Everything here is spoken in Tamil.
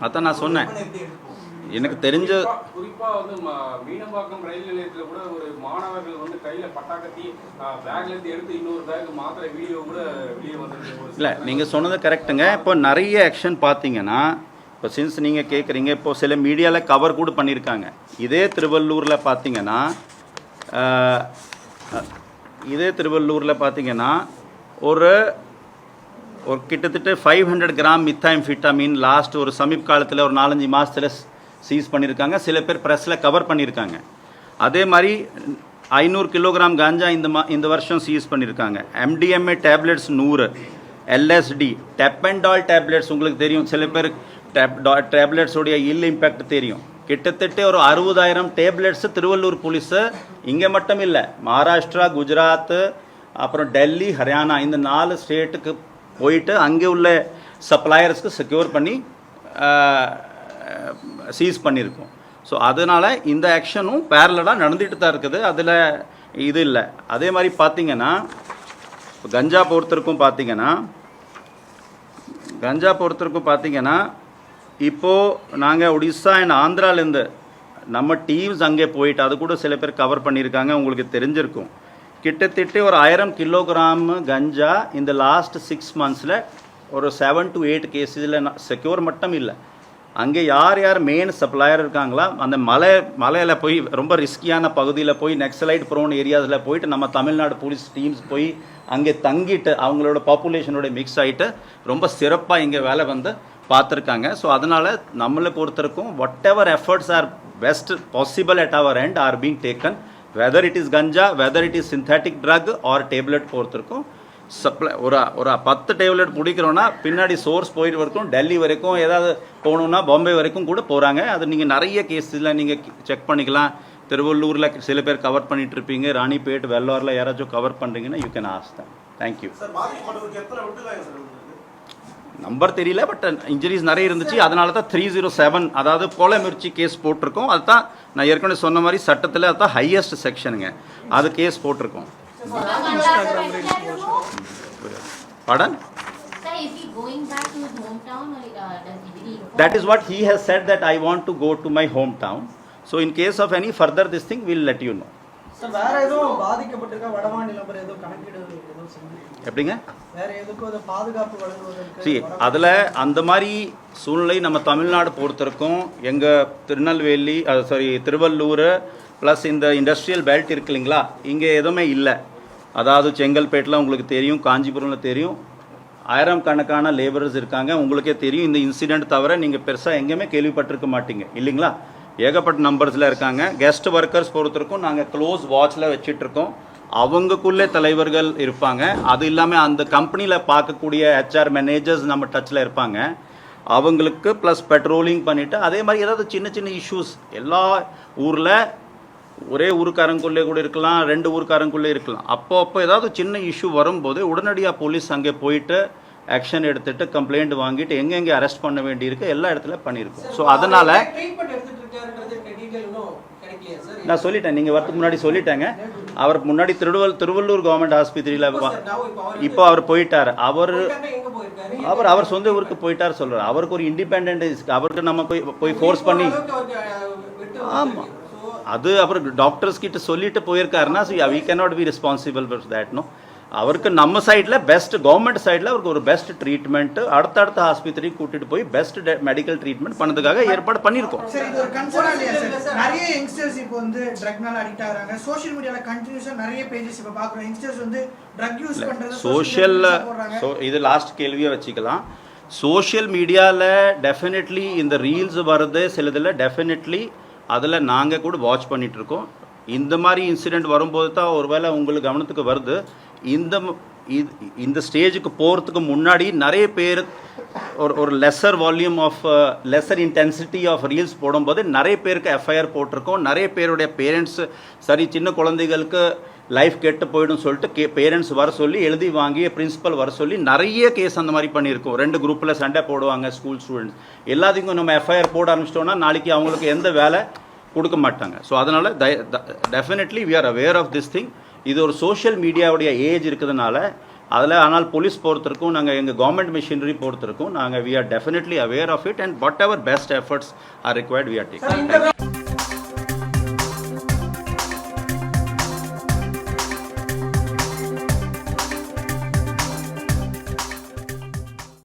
அதான் நான் சொன்னேன். எனக்கு தெரிஞ்ச குறிப்பா- வந்து மீனம்பாக்கம் ரயில் நிலையத்துல கூட ஒரு மாணவர்கள் வந்து கையில பட்டாக்கத்தி பேக்ல இருந்து எடுத்து இன்னொரு பேக் மாத்திர வீடியோ கூட வெளியே வந்திருக்கு. இல்லை நீங்கள் சொன்னது கரெக்டுங்க இப்போ நிறைய ஆக்ஷன் பார்த்தீங்கன்னா இப்போ சின்ஸ் நீங்கள் கேட்குறீங்க இப்போ சில மீடியாவில் கவர் கூட பண்ணியிருக்காங்க இதே திருவள்ளூரில் பார்த்தீங்கன்னா இதே திருவள்ளூரில் பார்த்தீங்கன்னா ஒரு ஒரு கிட்டத்தட்ட ஃபைவ் ஹண்ட்ரட் கிராம் மித்தாயம் ஃபிட்டாமின் லாஸ்ட் ஒரு சமீப காலத்தில் ஒரு நாலஞ்சு மாதத்தில் சீஸ் பண்ணியிருக்காங்க சில பேர் ப்ரெஸ்ஸில் கவர் பண்ணியிருக்காங்க அதே மாதிரி ஐநூறு கிலோகிராம் காஞ்சா இந்த மா இந்த வருஷம் சீஸ் பண்ணியிருக்காங்க எம்டிஎம்ஏ டேப்லெட்ஸ் நூறு எல்எஸ்டி டெப்பென்டால் டேப்லெட்ஸ் உங்களுக்கு தெரியும். சில பேர் டேப் டேப்லெட்ஸோடைய இல் இம்பேக்ட் தெரியும். கிட்டத்தட்ட ஒரு அறுபதாயிரம் டேப்லெட்ஸு திருவள்ளூர் போலீஸு இங்கே மட்டும் இல்லை மகாராஷ்டிரா குஜராத் அப்புறம் டெல்லி ஹரியானா இந்த நாலு ஸ்டேட்டுக்கு போயிட்டு அங்கே உள்ள சப்ளையர்ஸ்க்கு செக்யூர் பண்ணி சீஸ் பண்ணியிருக்கோம். ஸோ அதனால் இந்த ஆக்ஷனும் பேரலடாக நடந்துட்டு தான் இருக்குது. அதில் இது இல்லை. அதே மாதிரி பார்த்தீங்கன்னா இப்போ கஞ்சா பொறுத்தருக்கும் பார்த்தீங்கன்னா கஞ்சா பொறுத்தருக்கும் பார்த்தீங்கன்னா இப்போது நாங்கள் ஒடிசா அண்ட் ஆந்திராலேருந்து நம்ம டீம்ஸ் அங்கே போயிட்டு அது கூட சில பேர் கவர் பண்ணியிருக்காங்க உங்களுக்கு தெரிஞ்சிருக்கும். கிட்டத்தட்ட ஒரு ஆயிரம் கிலோகிராம் கஞ்சா இந்த லாஸ்ட் சிக்ஸ் மந்த்ஸில் ஒரு செவன் டு எயிட் கேஸில் செக்யூர் மட்டும் இல்லை. அங்கே யார் யார் மெயின் சப்ளையர் இருக்காங்களா அந்த மலை மலையில் போய் ரொம்ப ரிஸ்கியான பகுதியில் போய் நெக்ஸலைட் ப்ரோன் ஏரியாஸில் போயிட்டு நம்ம தமிழ்நாடு போலீஸ் டீம்ஸ் போய் அங்கே தங்கிட்டு அவங்களோட பாப்புலேஷனோட மிக்ஸ் ஆகிட்டு ரொம்ப சிறப்பாக இங்கே வேலை வந்து பார்த்துருக்காங்க. ஸோ அதனால் நம்மளை பொறுத்தருக்கும் whatever efforts are best possible at our end are being taken whether it is ganja whether it is synthetic drug or tablet பொறுத்திருக்கும். Supply ஒரு ஒரு பத்து டேப்லெட் பிடிக்கிறோன்னா பின்னாடி சோர்ஸ் போயிட்டு வரைக்கும் டெல்லி வரைக்கும் ஏதாவது போகணுன்னா பாம்பே வரைக்கும் கூட போகிறாங்க அது நீங்கள் நிறைய கேஸில் நீங்கள் செக் பண்ணிக்கலாம். திருவள்ளூரில் சில பேர் கவர் பண்ணிட்டு இருப்பீங்க ராணிப்பேட் வெள்ளாரில் யாராச்சும் கவர் பண்ணுறீங்கன்னா யூ கேன் ஆஸ்க் தான் தேங்க்யூ சார் பாதிக்கப்பட்டவருக்கு எத்தனை விட்டுருக்காங்க சார் உங்களுக்கு நம்பர் தெரியல பட் இன்ஜுரிஸ் நிறைய இருந்துச்சு அதனால தான் த்ரீ ஜீரோ செவன் அதாவது கொலை முயற்சி கேஸ் போட்டிருக்கோம் அதுதான் நான் ஏற்கனவே சொன்ன மாதிரி சட்டத்தில் அதுதான் ஹையஸ்ட் செக்ஷனுங்க அது கேஸ் போட்டிருக்கோம் Biden That is what he has said that I want to go to my hometown. So in case of any further this thing, we'll let you know. வேற எதுவும் பாதிக்கப்பட்டிருக்கா எதுவும் எப்படிங்க? வேற எதுக்கும் அது பாதுகாப்பு வழங்குவதற்கு see அதில் அந்த மாதிரி சூழ்நிலை நம்ம தமிழ்நாடு பொறுத்திருக்கும். எங்கள் திருநெல்வேலி சாரி திருவள்ளூர் ப்ளஸ் இந்த இண்டஸ்ட்ரியல் பெல்ட் இருக்கு இல்லைங்களா? இங்கே எதுவுமே இல்லை. அதாவது செங்கல்பேட்டில் உங்களுக்கு தெரியும் காஞ்சிபுரமில் தெரியும். ஆயிரம் கணக்கான லேபரர்ஸ் இருக்காங்க. உங்களுக்கே தெரியும் இந்த இன்சிடெண்ட் தவிர நீங்கள் பெருசாக எங்கேயுமே கேள்விப்பட்டிருக்க மாட்டீங்க. இல்லைங்களா? ஏகப்பட்ட நம்பர்ஸில் இருக்காங்க. கெஸ்ட் ஒர்க்கர்ஸ் பொறுத்திருக்கும். நாங்கள் க்ளோஸ் வாட்சில் வச்சிட்ருக்கோம் அவங்களுக்குள்ளே தலைவர்கள் இருப்பாங்க. அது இல்லாமல் அந்த கம்பெனியில் பார்க்கக்கூடிய ஹெச்ஆர் மேனேஜர்ஸ் நம்ம டச்சில் இருப்பாங்க. அவங்களுக்கு ப்ளஸ் பெட்ரோலிங் பண்ணிவிட்டு அதே மாதிரி ஏதாவது சின்ன சின்ன இஷ்யூஸ் எல்லா ஊரில் ஒரே ஊருக்காரங்குள்ளே கூட இருக்கலாம் ரெண்டு ஊருக்காரங்குள்ளே இருக்கலாம். அப்போ அப்போ ஏதாவது சின்ன இஷ்யூ வரும்போது உடனடியாக போலீஸ் அங்கே போயிட்டு ஆக்ஷன் எடுத்துட்டு கம்ப்ளைண்ட் வாங்கிட்டு எங்கெங்கே அரெஸ்ட் பண்ண வேண்டியிருக்கு எல்லா இடத்துல பண்ணியிருக்கோம். ஸோ அதனால் நான் சொல்லிட்டேன் நீங்கள் வரதுக்கு முன்னாடி சொல்லிட்டேங்க அவர் முன்னாடி திருவள் திருவள்ளூர் கவர்மெண்ட் ஆஸ்பத்திரியில் இப்போ அவரு- போயிட்டார் அவர் அவர் அவர் சொந்த ஊருக்கு போயிட்டார் சொல்றாரு அவருக்கு ஒரு இண்டிபெண்டன்ட் அவருக்கு நம்ம போய் போய் ஃபோர்ஸ் பண்ணி அளவுக்கு அவருக்கு, அஹ், விட்டு ஆமா. வந்திருக்கு. So, அது அவர் டாக்டர்ஸ் கிட்ட சொல்லிட்டு போயிருக்காருன்னா we cannot be responsible for that no அவருக்கு நம்ம சைடில் பெஸ்ட் கவர்மெண்ட் சைடில் அவருக்கு ஒரு பெஸ்ட் ட்ரீட்மெண்ட் அடுத்தடுத்த ஆஸ்பத்திரி கூட்டிட்டு போய் பெஸ்ட் மெடிக்கல் ட்ரீட்மெண்ட் பண்ணதுக்காக ஏற்பாடு பண்ணியிருக்கோம் யங்ஸ்டர்ஸ் இப்போ வந்து ட்ரக்னால அடிக்ட் ஆகுறாங்க. சோஷியல் மீடியால கண்டினியூஸா நிறைய பேஜஸ் இப்போ பாக்குறோம் யங்ஸ்டர்ஸ் வந்து ட்ரக் யூஸ் பண்றது சோஷியல் போடுறாங்க. ஸோ இது லாஸ்ட் கேள்வியை வச்சுக்கலாம். சோஷியல் மீடியாவில் டெஃபினெட்லி இந்த ரீல்ஸ் வருது சிலதில் டெஃபினெட்லி அதில் நாங்கள் கூட வாட்ச் பண்ணிட்டு இருக்கோம். இந்த மாதிரி இன்சிடெண்ட் வரும்போது தான் ஒருவேளை உங்களுக்கு கவனத்துக்கு வருது. இந்த இது- இந்த ஸ்டேஜுக்கு போகிறதுக்கு முன்னாடி நிறைய பேர் ஒரு ஒரு lesser volume of lesser intensity of reels போடும்போது நிறைய பேருக்கு எஃப்ஐஆர் போட்டிருக்கோம். நிறைய பேருடைய பேரண்ட்ஸ் சரி சின்ன குழந்தைகளுக்கு லைஃப் கெட்டு போயிடும் சொல்லிட்டு கே பேரண்ட்ஸ் வர சொல்லி எழுதி வாங்கி பிரின்ஸிபல் வர சொல்லி நிறைய கேஸ் அந்த மாதிரி பண்ணியிருக்கோம். ரெண்டு குரூப்பில் சண்டை போடுவாங்க ஸ்கூல் ஸ்டூடெண்ட்ஸ் எல்லாத்துக்கும் நம்ம எஃப்ஐஆர் போட ஆரம்பிச்சிட்டோம்னா நாளைக்கு அவங்களுக்கு எந்த வேலை கொடுக்க மாட்டாங்க. ஸோ அதனால் definitely we are aware of this thing இது ஒரு சோஷியல் மீடியாவுடைய ஏஜ் இருக்கிறதுனால அதில் ஆனால் போலீஸ் போகிறதுக்கும் நாங்கள் எங்கள் கவர்மெண்ட் மிஷினரி போகிறதுக்கும் நாங்கள் we are definitely aware of it and whatever best efforts are required we are take